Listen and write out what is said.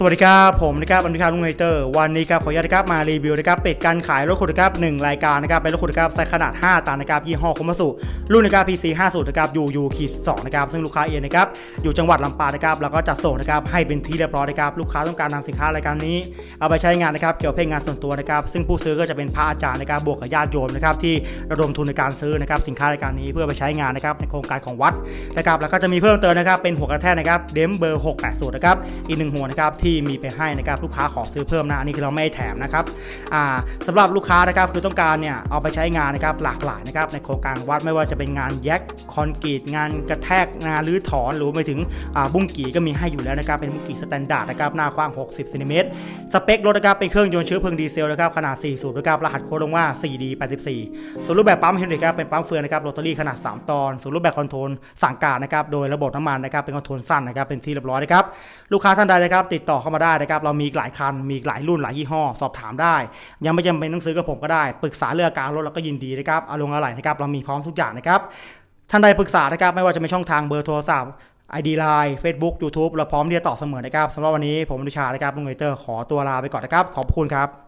สวัสดีครับ ผมนะครับอันพิกาลุงไฮเตอร์ วันนี้ครับขออนุญาตครับมารีวิวนะครับเป็ดการขายรถขุดครับหนึ่งรายการนะครับเป็นรถขุดครับไซส์ขนาด 5ตันนะครับยี่ห้อคอมสุรุ่นนะครับ PC 50นะครับยูยูขีด2นะครับซึ่งลูกค้าเองนะครับอยู่จังหวัดลำปางนะครับแล้วก็จัดส่งนะครับให้เป็นที่เรียบร้อยนะครับลูกค้าต้องการนำสินค้ารายการนี้ เอาไปใช้งานนะครับเกี่ยวกับเพลงงานส่วนตัวนะครับซึ่งผู้ซื้อก็จะเป็นพระอาจารย์นะครับบวกกับญาติโยมนะครับที่ระดมทุนในการซื้อนะครับสินค้ารายการนี้เพื่อไปใช้งานนะครับในโครงการของวัดนะครับแล้วก็จะมีเพิ่มเติมนะครับเป็นหัวกระแทกนะครับเดมเบอร์680นะครับอีกหนึ่งหัวนะครับทมีไปให้นะครับลูกค้าขอซื้อเพิ่มนะอันนี้คือเราไม่แถมนะครับอ่าสำหรับลูกค้านะครับคือต้องการเนี่ยเอาไปใช้งานนะครับหลากหลายนะครับในโครงการวัดไม่ว่าจะเป็นงานแยกคอนกรีตงานกระแทกงานรื้อถอนหรือไปถึงอ่าบุ้งกี่ก็มีให้อยู่แล้วนะครับเป็นบุ้งกี่สแตนดาร์ดนะครับหน้ากว้าง 60เซนติเมตรสเปครถนะครับเป็นเครื่องยนต์เชื้อเพลิงดีเซลนะครับขนาด4สูบนะครับรหัสโค้ดลงว่า 4D84 ส่วนรูปแบบปั๊มเฮดริกครับเป็นปั๊มเฟืองนะครับโรตารี่ขนาด 3 ตอน ส่วนรูปแบบคอนโทรลสั่งการนะครับโดยระบบน้ำมันนะครับเป็นคอนโทรลสั้นนะครับเป็นที่เรียบร้อยนะครับลูกค้าท่านใดนะครับติดต่อเข้ามาได้นะครับ เรามีหลายคัน มีหลายรุ่นหลายยี่ห้อ สอบถามได้ ยังไม่จำเป็นต้องซื้อกับผมก็ได้ ปรึกษาเรื่องการรถเราก็ยินดีนะครับอารมณ์อะไรนะครับ เรามีพร้อมทุกอย่างนะครับท่านใดปรึกษานะครับ ไม่ว่าจะเป็นช่องทางเบอร์โทรศัพท์ ID Line Facebook YouTube เราพร้อมที่จะตอบเสมอนะครับสำหรับวันนี้ผมอนุชานะครับลุงเอเตอร์ขอตัวลาไปก่อนนะครับ ขอบคุณครับ